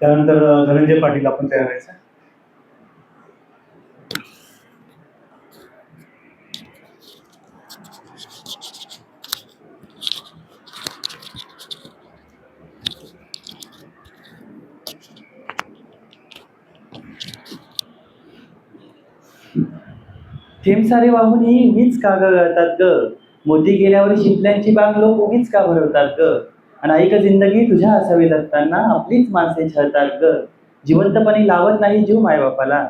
त्यानंतर धनंजय पाटील आपण तयार व्हायचं थेंब सारे वाहून ही उगीच का गळतात ग. मोती गेल्यावर शिंपल्यांची बाग लोक उगीच का भरवतात ग? आणि ऐक जिंदगी तुझ्या असावी जगताना आपलीच माणसे छळतात ग. जिवंतपणी लावत नाही जीव मायबापाला.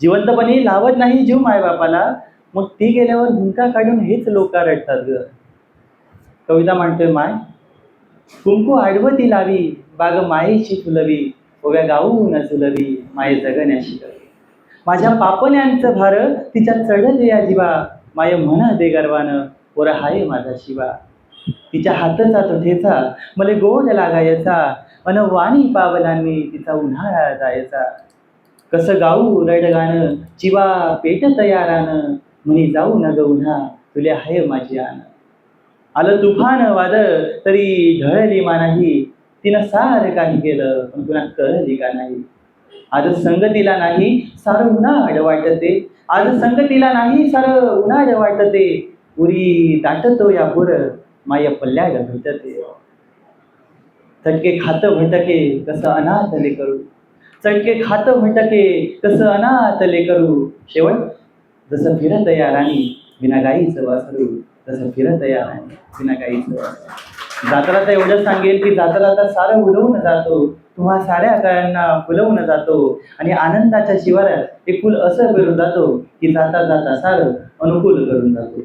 जिवंतपणी लावत नाही जीव मायबापाला मग ती गेल्यावर हुंका काढून हेच लोक रडतात ग. कविता म्हणतोय माय कुंकू आडवं ती लावी बाग मायेची फुलवी ओव्या गाऊन चुलवी माये जगण्याशी कवी. माझ्या पापण्यांचं भार तिच्या चढले या जीवा माय म्हण दे गर्वानं वर हाय माझा शिवा. तिच्या हातचा तो ठेचा मले गोड लागायचा अन वाणी पावलांनी तिचा उन्हाळा जायचा. कसं गाऊ रडगाणं चिवा पेट तयारानं म्हणी जाऊ न ग उन्हा तुले हाय माझी आन आलं तुफान वादळ तरी ढळली मानाही तिनं सार काही केलं पण तुला कळली का नाही. आज संगतीला नाही सारं उन्हाळ वाटते. आज संगतीला नाही सारं उन्हाळ वाटते. उरी दाटतो या पुर माय पल्ल्याड भेटते चटके खात भटके कसं अनाथ ले करू. चटके खात भटके कसं अनाथ ले करू. शेवट जसं फिरत या राणी बिना गाईचं वासरू. तसं फिरत या राणी बिना गाईचं वासरू. जाताला तर एवढंच सांगेल की जाता तर सारं उडवून जातो. तुम्हा साऱ्या काळांना फुलवून जातो. आणि आनंदाच्या शिवारात ते फुल असं करून जातो की जाता जाता सारं अनुकूल करून जातो.